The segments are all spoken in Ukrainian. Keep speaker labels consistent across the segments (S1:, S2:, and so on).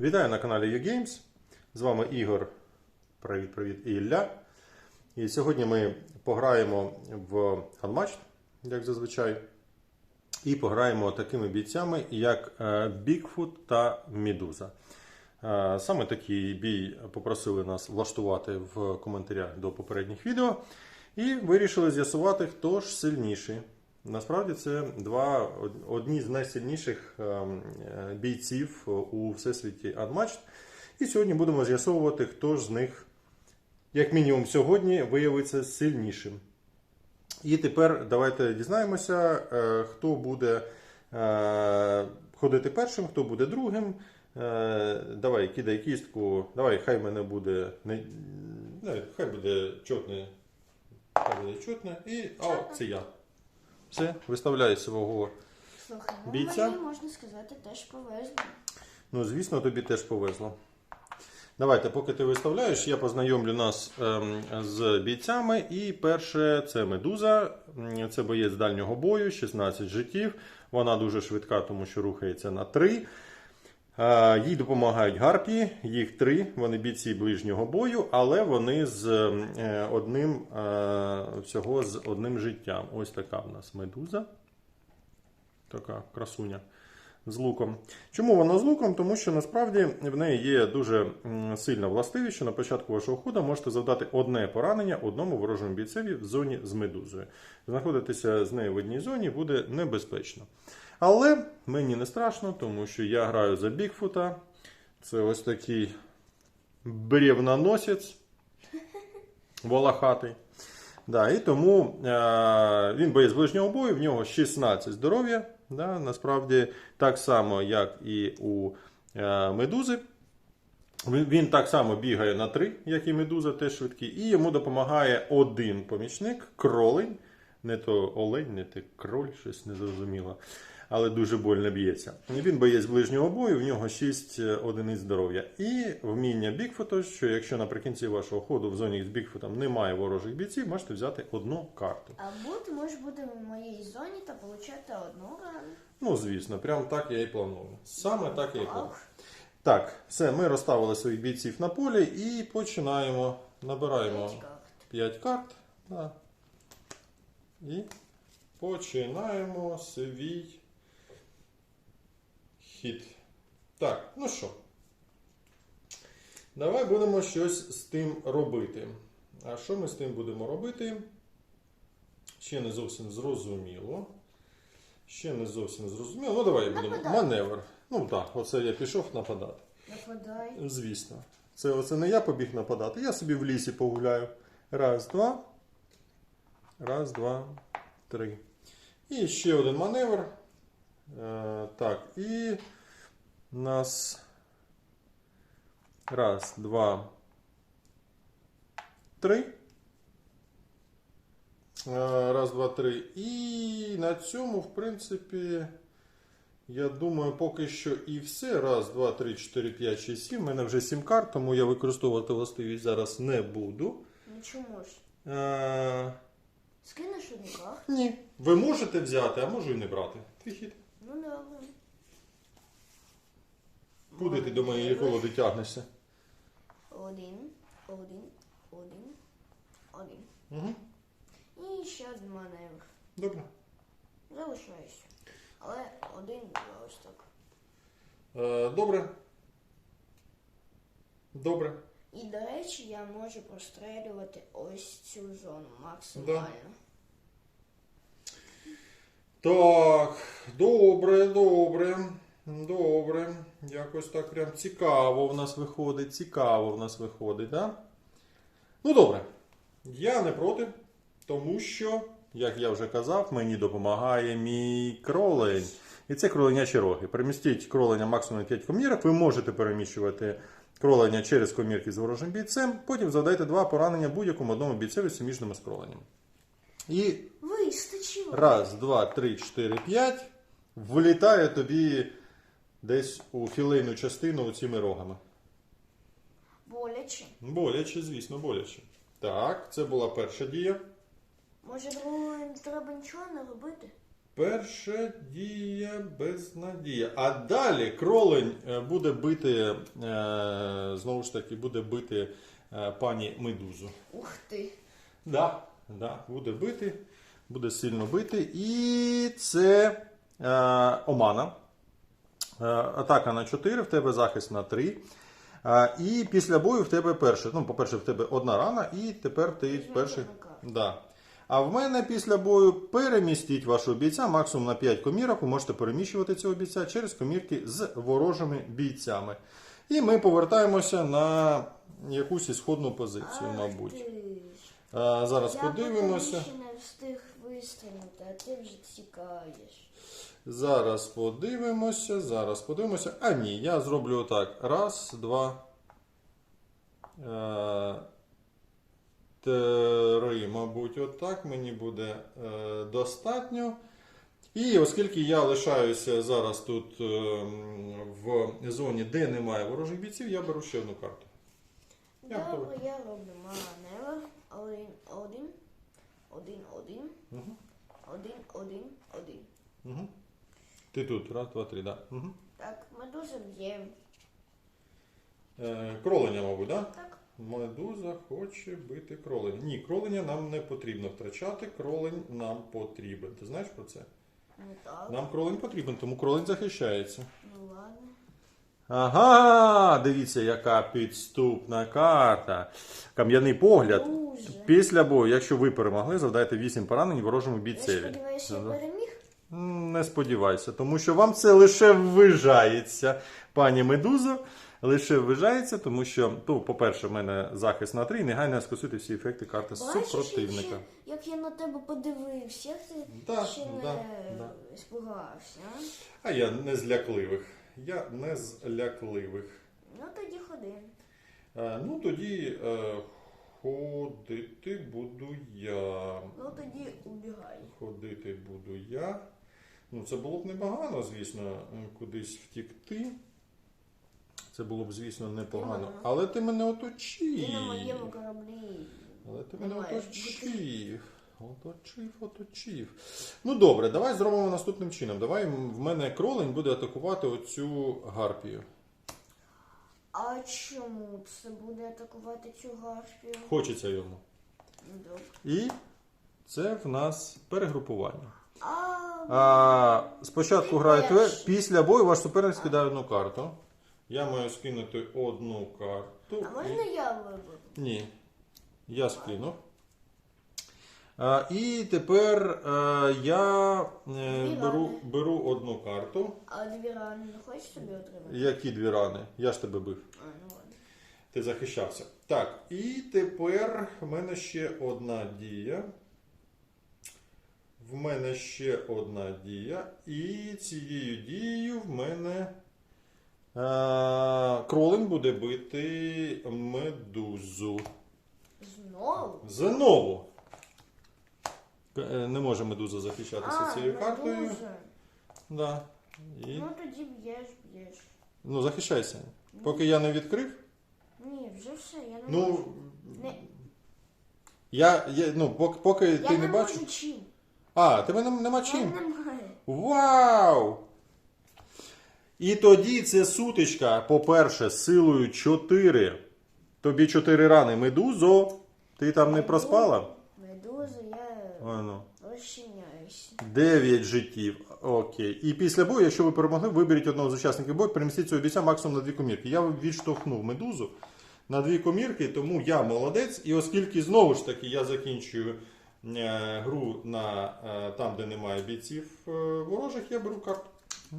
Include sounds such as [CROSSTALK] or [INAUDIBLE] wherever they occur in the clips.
S1: Вітаю на каналі YouGames. З вами Ігор. Привіт-привіт і Ілля. І сьогодні ми пограємо в Unmatched, як зазвичай. І пограємо такими бійцями, як е, та Медуза. Е, Саме такий бій попросили нас влаштувати в коментарях до попередніх відео. І вирішили з'ясувати, хто ж сильніший. Насправді це два одні з найсильніших ем, е, бійців у всесвіті Unmatched. І сьогодні будемо з'ясовувати, хто ж з них, як мінімум, сьогодні виявиться сильнішим. І тепер давайте дізнаємося, е, хто буде е, ходити першим, хто буде другим. Давай, кидай кістку. Давай, хай мене буде. Хай буде чотне. Хай буде чотне. І. О, це я. Все, виставляю свого.
S2: Слухай, ну
S1: Бійця?
S2: мені можна сказати, теж повезло.
S1: Ну, звісно, тобі теж повезло. Давайте, поки ти виставляєш, я познайомлю нас ем, з бійцями. І перше це медуза. Це боєць дальнього бою, 16 життів. Вона дуже швидка, тому що рухається на 3. Їй допомагають гарпії, їх три, вони бійці ближнього бою, але вони з е, одним е, всього з одним життям. Ось така в нас медуза. Така красуня з луком. Чому вона з луком? Тому що насправді в неї є дуже сильна властивість, що на початку вашого ходу можете завдати одне поранення одному ворожому бійцеві в зоні з медузою. Знаходитися з нею в одній зоні буде небезпечно. Але мені не страшно, тому що я граю за Бігфута. Це ось такий бревноносець волохатий. Да, і тому е, він боєць ближнього бою, в нього 16 здоров'я. Да, насправді так само, як і у е, медузи. Він, він так само бігає на 3, як і медуза, теж швидкий. І йому допомагає один помічник, кролень. Не то олень, не те кроль, щось незрозуміло. Але дуже больно б'ється. Він боєць ближнього бою, в нього 6 одиниць здоров'я. І вміння Бігфута, що якщо наприкінці вашого ходу в зоні з Бігфутом немає ворожих бійців, можете взяти одну карту.
S2: Або ти можеш бути в моїй зоні та отримати одну рану.
S1: Ну, звісно, прямо так я і планую. Саме так я і планую. Так, все, ми розставили своїх бійців на полі і починаємо. Набираємо
S2: п'ять карт.
S1: 5 карт. Да. І починаємо свій хід. Так, ну що. Давай будемо щось з тим робити. А що ми з тим будемо робити? Ще не зовсім зрозуміло. Ще не зовсім зрозуміло. Ну, давай будемо. Маневр. Ну так, оце я пішов нападати.
S2: Нападай.
S1: Звісно. Це оце не я побіг нападати. Я собі в лісі погуляю. Раз, два. Раз, два, три. І ще один маневр. Е, так, і у нас. Раз, два, три. Е, Раз, два, три. І на цьому, в принципі, я думаю, поки що і все. Раз, два, три, чотири, п'ять, шість, сім. У мене вже сім карт, тому я використовувати властивість зараз не буду.
S2: Ну чому ж?
S1: Е,
S2: Скинеш одну карту?
S1: ні. Ви можете взяти, а можу і не брати. Твій хід.
S2: Ну добре.
S1: Куди ти до моєї колоди тягнешся?
S2: Один, один, один, один.
S1: Угу.
S2: І ще один маневр.
S1: Добре.
S2: Залишаюся. Але один я ось так.
S1: Е, добре. Добре.
S2: І, до речі, я можу прострелювати ось цю зону максимально.
S1: Так, добре, добре. Добре. Якось так прям цікаво в нас виходить. Цікаво в нас виходить, так? Да? Ну, добре. Я не проти, тому що, як я вже казав, мені допомагає мій кролень. І це кроленячі роги. Перемістіть кролення максимум на 5 комірок. Ви можете переміщувати кролення через комірки з ворожим бійцем. Потім завдайте два поранення будь-якому одному бійцеві суміжними з кроленням. І
S2: Вистачило.
S1: Раз, два, три, чотири, п'ять. Влітає тобі десь у філейну частину цими рогами.
S2: Боляче.
S1: Боляче, звісно, боляче. Так, це була перша дія.
S2: Може, другою не треба нічого не робити?
S1: Перша дія безнадія. А далі кролень е, буде бити, е, знову ж таки, буде бити е, пані медузу.
S2: Ух ти.
S1: Да, да, буде бити, буде сильно бити. І це е, Омана. Е, атака на 4, в тебе захист на 3. Е, і після бою в тебе перше. Ну, по-перше, в тебе одна рана, і тепер ти перший. Да. А в мене після бою перемістіть вашого бійця максимум на 5 комірок. Ви можете переміщувати цього бійця через комірки з ворожими бійцями. І ми повертаємося на якусь ісходну позицію, мабуть. А, зараз
S2: Я
S1: подивимося.
S2: ще не встиг вистрілити, а ти вже тікаєш.
S1: Зараз подивимося. Зараз подивимося. А ні, я зроблю отак. Раз, два. Е, три, мабуть, отак мені буде е, достатньо. І оскільки я лишаюся зараз тут е, в зоні, де немає ворожих бійців, я беру ще одну карту. Я
S2: Добре, я роблю маневр. Один, один, один, один,
S1: Угу.
S2: один, один, один.
S1: Угу. Ти тут, раз, два, три, да. Угу.
S2: Так, медуза б'є.
S1: Е, кроленя, мабуть, да?
S2: Так.
S1: Медуза хоче бити кроленя. Ні, кроленя нам не потрібно втрачати, кролень нам потрібен. Ти знаєш про це?
S2: Ну так.
S1: Нам кролень потрібен, тому кролень захищається.
S2: Ну ладно.
S1: Ага, дивіться, яка підступна карта. Кам'яний погляд.
S2: Дуже.
S1: Після бою, якщо ви перемогли, завдайте 8 поранень ворожому
S2: Я
S1: бійцеві.
S2: сподіваюся, я переміг.
S1: Не сподівайся, тому що вам це лише ввижається, пані Медузо. Лише ввижається, тому що, ну, по-перше, в мене захист на 3, негайно скасуйте всі ефекти карти
S2: Бачиш,
S1: супротивника.
S2: як, я на тебе подивився, як ти
S1: Да,
S2: ще не
S1: да, да.
S2: спугався, а?
S1: А я не з лякливих. Я не з лякливих.
S2: Ну тоді ходи.
S1: Е, ну тоді е, ходити буду я.
S2: Ну тоді убігай.
S1: Ходити буду я. Ну, це було б непогано, звісно, кудись втікти. Це було б, звісно, непогано.
S2: Ага.
S1: Але ти мене оточив.
S2: Ти на моєму кораблі.
S1: Але ти мене оточив. Оточив, оточив. Ну добре, давай зробимо наступним чином. Давай в мене кролень буде атакувати оцю гарпію.
S2: А чому це буде атакувати цю гарпію?
S1: Хочеться йому.
S2: Ну, добре.
S1: І це в нас перегрупування.
S2: А,
S1: А, спочатку граєте ви, після бою ваш суперник скидає одну карту. Я маю скинути одну карту.
S2: а можна я виберу?
S1: Ні. Я скинув. А, і тепер е, я е, беру, беру одну карту.
S2: А дві рани не хочеш собі отримати?
S1: Які дві рани? Я ж тебе бив.
S2: А, ну ладно.
S1: Ти захищався. Так, і тепер в мене ще одна дія. В мене ще одна дія. І цією дією в мене е, кролин буде бити медузу.
S2: Знову?
S1: Знову. Е, Не може медуза захищатися
S2: А,
S1: цією картою.
S2: медуза.
S1: Да. І...
S2: Ну тоді б'єш, б'єш.
S1: Ну, захищайся. Поки я не відкрив.
S2: Ні, вже все, я не
S1: Ну,
S2: можу. Не,
S1: я, я ну, поки, поки
S2: я
S1: ти
S2: не
S1: не бачиш. А, тебе нем- нема чим.
S2: немає.
S1: Вау! І тоді це сутичка, по-перше, з силою 4. Тобі 4 рани. Медузо. Ти там не проспала?
S2: Медуза, я
S1: А, ну.
S2: розчиняюся.
S1: 9 життів. Окей. І після бою, якщо ви перемогли, виберіть одного з учасників бою, перемістіть цього бійця максимум на дві комірки. Я відштовхнув медузу на дві комірки, тому я молодець. І оскільки знову ж таки я закінчую гру на е, там, де немає бійців е, ворожих, я беру карту.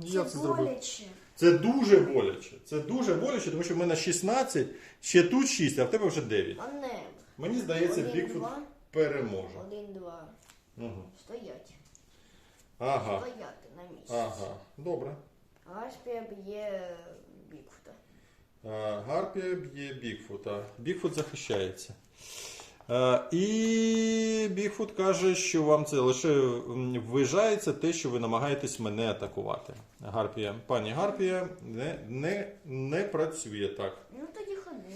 S1: Я це зробив.
S2: боляче.
S1: Це дуже боляче. Це дуже боляче, тому що в мене 16, ще тут 6, а в тебе вже 9.
S2: Маневр.
S1: Мені здається,
S2: Один,
S1: Бікфут
S2: два.
S1: переможе.
S2: Один, два.
S1: Угу.
S2: Стоять.
S1: Ага.
S2: Стояти на місці.
S1: Ага. Добре.
S2: Гарпія б'є Бікфута.
S1: Е, Гарпія б'є Бігфута. Бігфут захищається. Е, І Бігфут каже, що вам це лише м, ввижається те, що ви намагаєтесь мене атакувати. Гарпія. Пані Гарпія не, не, не працює так.
S2: Ну тоді ходи.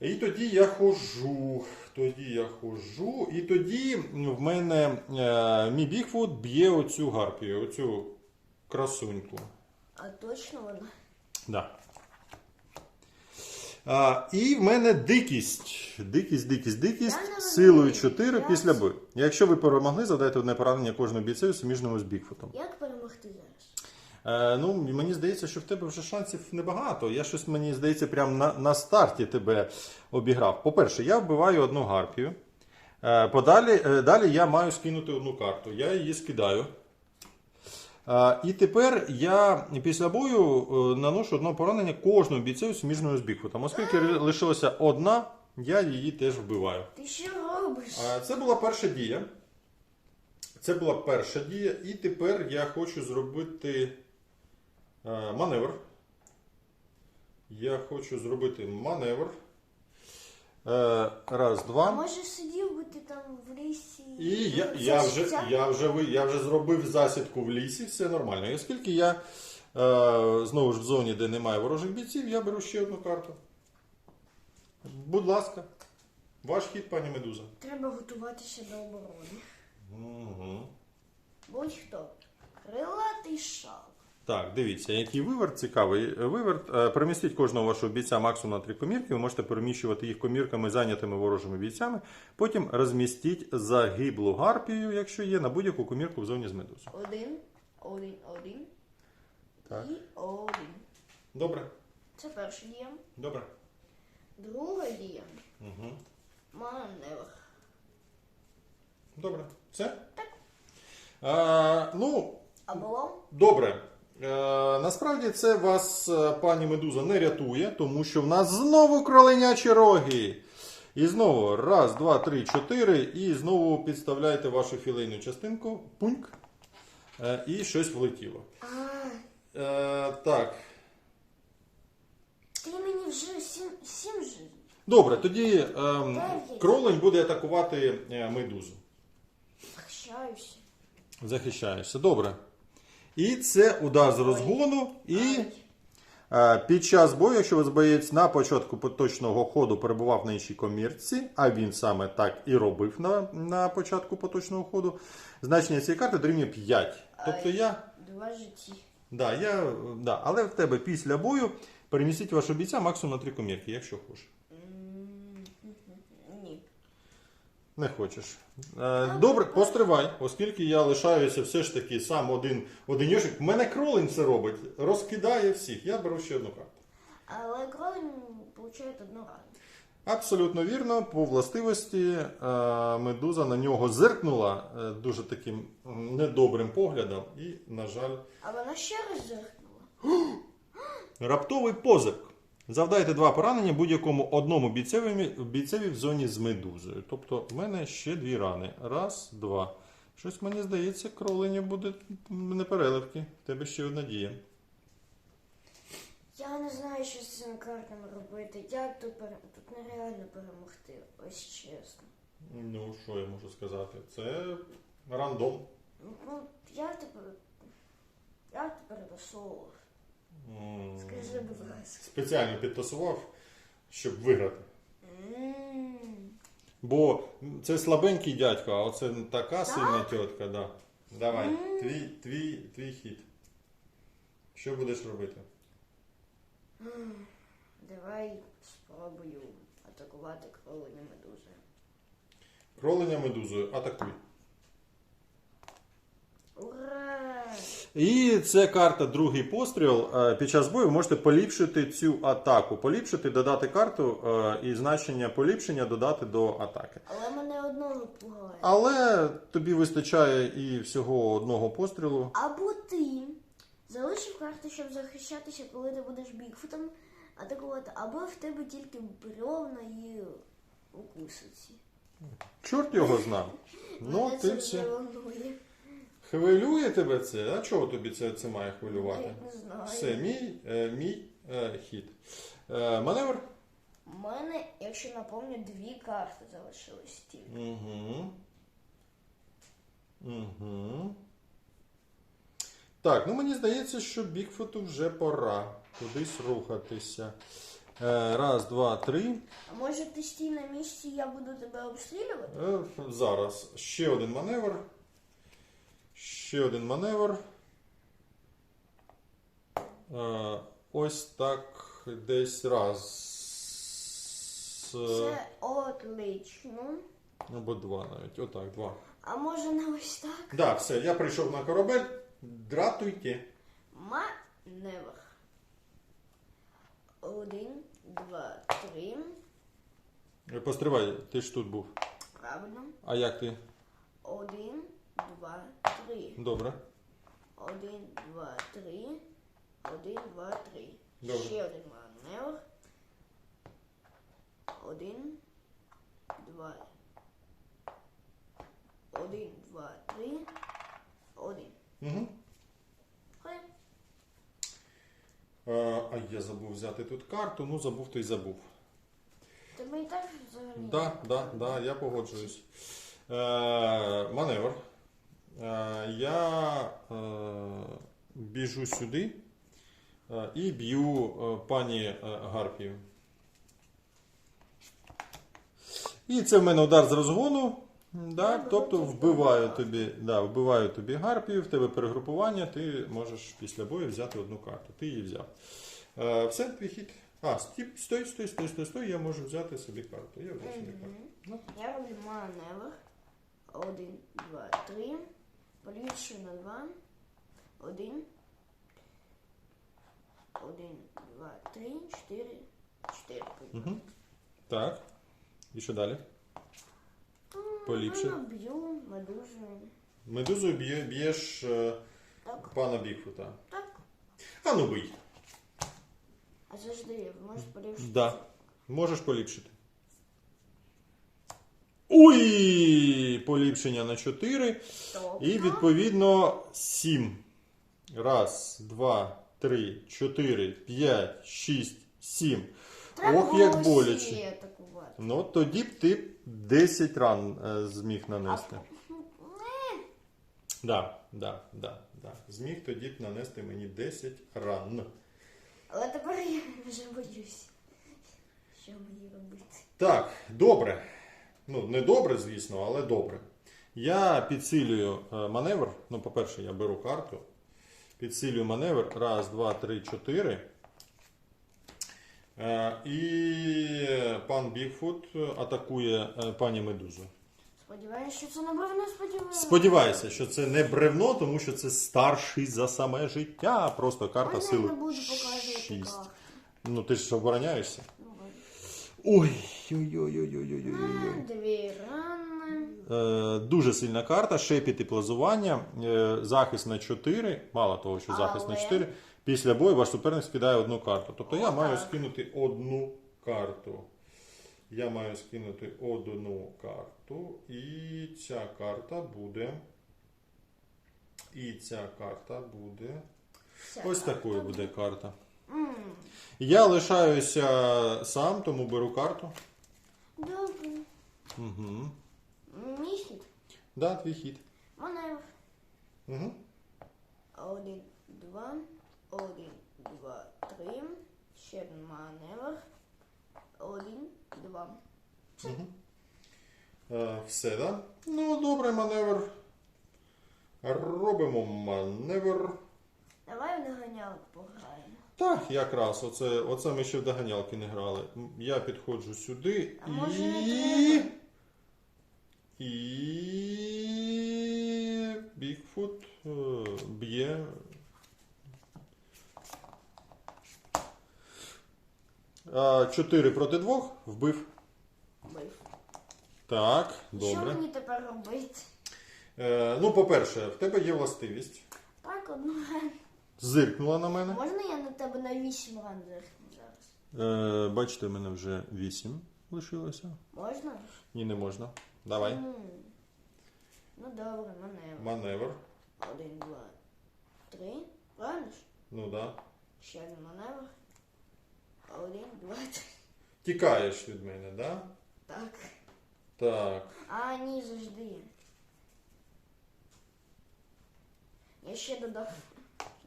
S1: І тоді я ходжу. Тоді я ходжу. І тоді в мене е, мій Бігфут б'є оцю гарпію, оцю красуньку.
S2: А точно вона?
S1: Да. А, і в мене дикість. Дикість, дикість, дикість.
S2: Я
S1: Силою
S2: розумію.
S1: 4
S2: Я
S1: після бою. Якщо ви перемогли, задайте одне поранення кожному бійцеві суміжному з Бігфутом.
S2: Як перемогти зараз?
S1: Е, ну, мені здається, що в тебе вже шансів небагато. Я щось, мені здається, прямо на, на старті тебе обіграв. По-перше, я вбиваю одну гарпію. Е, подалі, е, далі я маю скинути одну карту. Я її скидаю. І тепер я після бою е, наношу одне поранення кожному бійцеві суміжною з Бігфутом. Оскільки лишилася одна, я її теж вбиваю.
S2: Ти що робиш?
S1: Це була перша дія. Це була перша дія. І тепер я хочу зробити е, маневр. Я хочу зробити маневр. Е, Раз,
S2: А
S1: два.
S2: може сидів би ти там в лісі?
S1: І я, я, вже, я, вже, ви- я вже зробив засідку в лісі, все нормально. І оскільки я е, знову ж в зоні, де немає ворожих бійців, я беру ще одну карту. Будь ласка, ваш хід, пані Медуза.
S2: Треба готуватися до оборони.
S1: Угу.
S2: Будь-хто. Крилатий шаг.
S1: Так, дивіться, який виверт цікавий. Виверт. Е, Перемістіть кожного вашого бійця максимум на три комірки. Ви можете переміщувати їх комірками, зайнятими ворожими бійцями. Потім розмістіть загиблу гарпію, якщо є, на будь-яку комірку в зоні з медузою.
S2: Один, один, один
S1: Так.
S2: і один.
S1: Добре.
S2: Це перша дія.
S1: Добре.
S2: Друга дія.
S1: Угу.
S2: Маневр.
S1: Добре. Все?
S2: Так.
S1: А, ну,
S2: А було?
S1: Добре. Е, насправді це вас, е, пані Медуза, не рятує, тому що в нас знову кроленячі роги. І знову раз, два, три, чотири. І знову підставляєте вашу філейну частинку. Пуньк. Е, і щось влетіло.
S2: А,
S1: Е, так.
S2: ти мені вже сім, сім жив.
S1: Добре, тоді ем, кролень буде атакувати е, медузу.
S2: Захищаюся.
S1: Захищаєшся. Добре. І це удар з розгону. І. Е, Під час бою, якщо вас боєць на початку поточного ходу перебував на іншій комірці, а він саме так і робив на, на початку поточного ходу, значення цієї карти дорівнює 5. Тобто я,
S2: Два житті.
S1: да, я, да, але в тебе після бою перемістіть вашого бійця максимум на 3 комірки, якщо хочеш.
S2: М, Ні.
S1: Не хочеш. Е, Добре, постривай, оскільки я лишаюся все ж таки сам один одиньошик. Мене кролень це робить, розкидає всіх. Я беру ще одну карту.
S2: Але кролем получає одну рану.
S1: Абсолютно вірно. По властивості е, медуза на нього зиркнула е, дуже таким недобрим поглядом, і, на жаль,
S2: А вона ще раз зиркнула. [GASPS]
S1: раптовий позирк. Завдайте два поранення будь-якому одному бійцеві, бійцеві в зоні з медузою. Тобто в мене ще дві рани. Раз, два. Щось мені здається, кровлення буде непереливки. В тебе ще одна дія.
S2: Я не знаю, що з цими картами робити. Як тут, тут нереально перемогти, ось чесно.
S1: Ну, що я можу сказати? Це рандом.
S2: Ну, як тепер. Як тепер соло?
S1: М,
S2: Скажи, будь ласка.
S1: Спеціально підтасував, щоб виграти.
S2: М,
S1: Бо це слабенький дядько, а оце така сильна тітка, да. Давай, твій, твій, твій хід. Що будеш робити?
S2: Давай спробую атакувати кролення медузи.
S1: Кролення медузою, атакуй. І це карта другий постріл. Е, Під час бою ви можете поліпшити цю атаку. Поліпшити, додати карту е, і значення поліпшення додати до атаки.
S2: Але мене одного пугає.
S1: Але тобі вистачає і всього одного пострілу.
S2: Або ти залишив карту, щоб захищатися, коли ти будеш бігфутом атакувати, або в тебе тільки бревна і укусиці.
S1: Чорт його знав. Ну, ти все. Хвилює тебе це? А чого тобі це, це має хвилювати?
S2: Не знаю.
S1: Все, мій, е, мій е, хід. Е, маневр.
S2: У мене, якщо напомню, дві карти залишились тільки.
S1: Угу. Угу. Так, ну мені здається, що Бігфоту вже пора кудись рухатися. Е, раз, два, три.
S2: А може ти стій на місці, я буду тебе обстрілювати?
S1: Е, зараз. Ще один маневр. Ще один маневр. Е, ось так десь раз. Е,
S2: Це отлично.
S1: Або два навіть. Отак, два.
S2: А може не ось так?
S1: Так, да, все, я прийшов на корабель. Дратуйте.
S2: Маневр. Один, два, три.
S1: Е, Постривай, ти ж тут був.
S2: Правильно.
S1: А як ти?
S2: Один, два, три.
S1: Добре.
S2: Один, два, три. Один, два, три.
S1: Добре.
S2: Ще один маневр. Один, два. Один, два, три. Один.
S1: Угу.
S2: Ходим.
S1: Е, а я забув взяти тут карту. Ну, забув, то й забув.
S2: Тебе і так взагалі.
S1: Да, да, да, я погоджуюсь. Е, маневр. Е, я е, біжу сюди е, і б'ю пані Гарпію. І це в мене удар з розгону. Да, тобто вбиваю тобі, да, вбиваю тобі гарпію, в тебе перегрупування, ти можеш після бою взяти одну карту. Ти її взяв. Е, все, твій хід. А, стій, стой, стой, стой, стой, стой, я можу взяти собі карту. Я собі карту. Ну,
S2: Я роблю маневр. Один, два, три. Поліпшую на два. Один. Один, два, три, чотири. Чотири.
S1: Угу. Так. І що далі? Поліпше.
S2: Ну, б'ю, медузою.
S1: Медузою б'є, б'єш е,
S2: Так,
S1: пана Бігфута.
S2: так.
S1: А ну бий.
S2: А завжди можеш поліпшити.
S1: Да. Можеш поліпшити. Уй! Поліпшення на 4.
S2: Тобто,
S1: І відповідно 7. Раз, два, три, чотири, п'ять, шість, сім.
S2: треба
S1: Ох, як
S2: було
S1: боляче.
S2: атакувати.
S1: Ну, тоді б ти 10 ран е, зміг нанести. Да, да, да, да. Зміг тоді б нанести мені 10 ран.
S2: Але тепер я вже боюсь. Що мені робити?
S1: Так, добре. Ну, не добре, звісно, але добре. Я підсилюю е, маневр. Ну, по-перше, я беру карту. Підсилюю маневр. Раз, два, три, чотири. Е, І пан Бігфут атакує е, пані Медузу.
S2: Сподіваюся, що це не бревно, сподіваюся.
S1: Сподіваюся, що це не бревно, тому що це старший за саме життя. Просто карта сили.
S2: не буду показувати
S1: 6. Ну, ти ж обороняєшся.
S2: Ну, ладно.
S1: Ой, ой, ой, ой, ой, ой, ой, ой.
S2: Дві рани.
S1: Дуже сильна карта, шепіт і плазування, захист на 4, мало того, що захист на
S2: Але-
S1: 4. Після бою ваш суперник скидає одну карту. Тобто я
S2: Отак.
S1: маю скинути одну карту. Я маю скинути одну карту. І ця карта буде. І ця карта буде.
S2: Ця
S1: Ось
S2: карта
S1: такою буде карта. Я лишаюся сам, тому беру карту.
S2: Добре.
S1: Угу.
S2: Мій хід.
S1: Да, твій хід.
S2: Маневр.
S1: Угу.
S2: Один, два, один, два, три. Ще один маневр. Один, два.
S1: Е, Все, да? Ну, добре, маневр. Робимо маневр.
S2: Давай в наганялок пограємо.
S1: Так, якраз, оце, оце ми ще в доганялки не грали. Я підходжу сюди
S2: А може
S1: і. І. Бігфут е, б'є. Чотири проти двох вбив.
S2: Бив.
S1: Так, добре.
S2: Що мені тепер робити?
S1: Е, ну, по-перше, в тебе є властивість.
S2: Так, одну.
S1: Зиркнула на мене.
S2: Можна я на тебе на вісім ран зеркну зараз?
S1: Е, бачите, в мене вже 8 лишилося.
S2: Можна?
S1: Ні, не можна. Давай.
S2: М. Ну добре, маневр.
S1: Маневр.
S2: Один, два, три. Правильно ж?
S1: Ну да.
S2: Ще один маневр. Один, два, три.
S1: Тікаєш від мене, да?
S2: Так.
S1: Так.
S2: А, ні, завжди. Я ще додав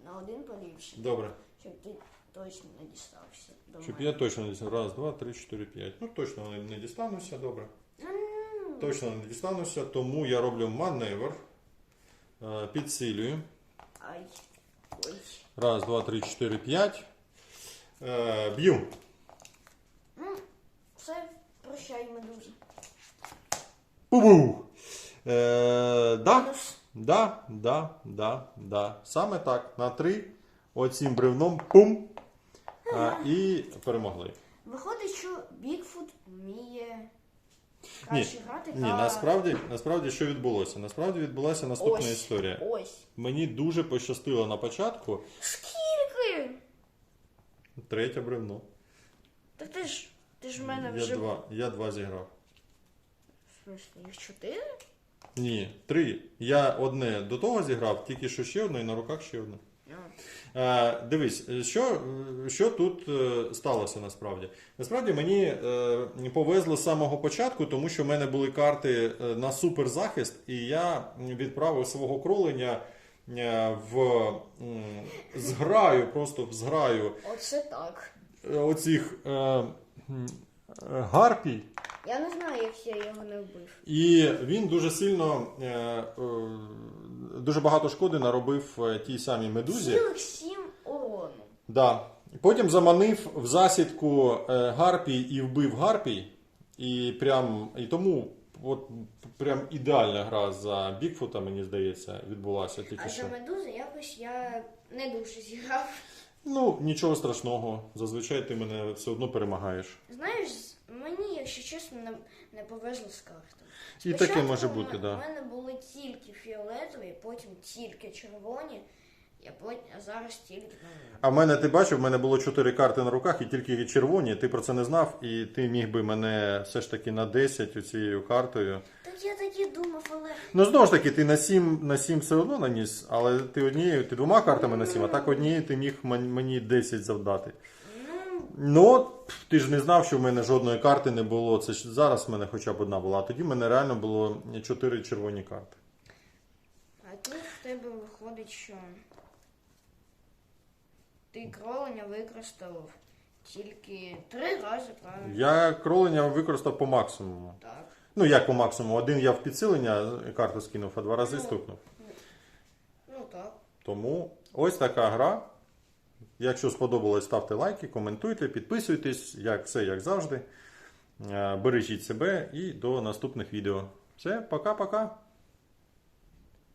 S2: на один поліпше,
S1: Добре.
S2: щоб ти точно не дістався. До
S1: Щоб
S2: мене.
S1: я точно не дістануся. Раз, два, три, чотири, п'ять. Ну точно не- не дістануся, добре.
S2: М,
S1: Точно не дістануся, тому я роблю маневр. Е, Підсилюю.
S2: Ай. Ой.
S1: Раз, два, три, чотири, п'ять. Е, Б'ю.
S2: Ну, все, прощай, медуза.
S1: Пу-бу! Е, да,
S2: Мінус.
S1: Да, да, да, да. Саме так. На три. Оцім бревном. Пум. Е, і перемогли.
S2: Виходить, що Бігфут вміє краще грати
S1: Ні,
S2: та...
S1: насправді, насправді що відбулося? Насправді відбулася наступна
S2: Ось.
S1: історія.
S2: Ось.
S1: Мені дуже пощастило на початку.
S2: Скільки?
S1: Третє бревно.
S2: Так ти ж, ти ж в мене
S1: Я
S2: вже...
S1: два, я два зіграв.
S2: В смислі, їх чотири?
S1: Ні, три. Я одне до того зіграв, тільки що ще одне і на руках ще одне. Е, дивись, що, що тут е, сталося насправді? Насправді мені е, повезло з самого початку, тому що в мене були карти е, на суперзахист, і я відправив свого кроленя е, в зграю, просто в зграю
S2: Оце так.
S1: оцих е, гарпій.
S2: Я не знаю, як я його не вбив.
S1: І він дуже сильно, е, е, дуже багато шкоди наробив е, тій самій медузі.
S2: Цілих сім урону.
S1: Да. Потім заманив в засідку гарпій і вбив гарпій. І прям і тому от прям ідеальна гра за Бікфута, мені здається, відбулася тільки
S2: А
S1: що.
S2: за медузи якось я не дуже зіграв.
S1: Ну, нічого страшного. Зазвичай ти мене все одно перемагаєш.
S2: Знаєш, мені, якщо чесно, не, не повезло з картами.
S1: І таке може бути,
S2: м-
S1: да.
S2: У мене були тільки фіолетові, потім тільки червоні, а, потім, а зараз тільки.
S1: А в мене ти бачив, в мене було чотири карти на руках і тільки червоні. Ти про це не знав, і ти міг би мене все ж таки на 10 цією картою.
S2: Так я так і думав, але
S1: Ну знову ж таки, ти на 7, на 7 все одно наніс, але ти однією, ти двома картами на 7, а так однією ти міг мен- мені 10 завдати.
S2: ну,
S1: Ну, ти ж не знав, що в мене жодної карти не було. Це ж зараз в мене хоча б одна була, а тоді в мене реально було 4 червоні карти.
S2: а тут в тебе виходить, що ти кролення використав тільки три рази, правильно?
S1: Я кролення використав по максимуму.
S2: Так.
S1: Ну як по максимуму? Один я в підсилення карту скинув, а два рази
S2: Ну.
S1: стукнув.
S2: Ну так.
S1: Тому ось така гра. Якщо сподобалось, ставте лайки, коментуйте, підписуйтесь, як все як завжди. Е, Бережіть себе і до наступних відео. Все, пока-пока.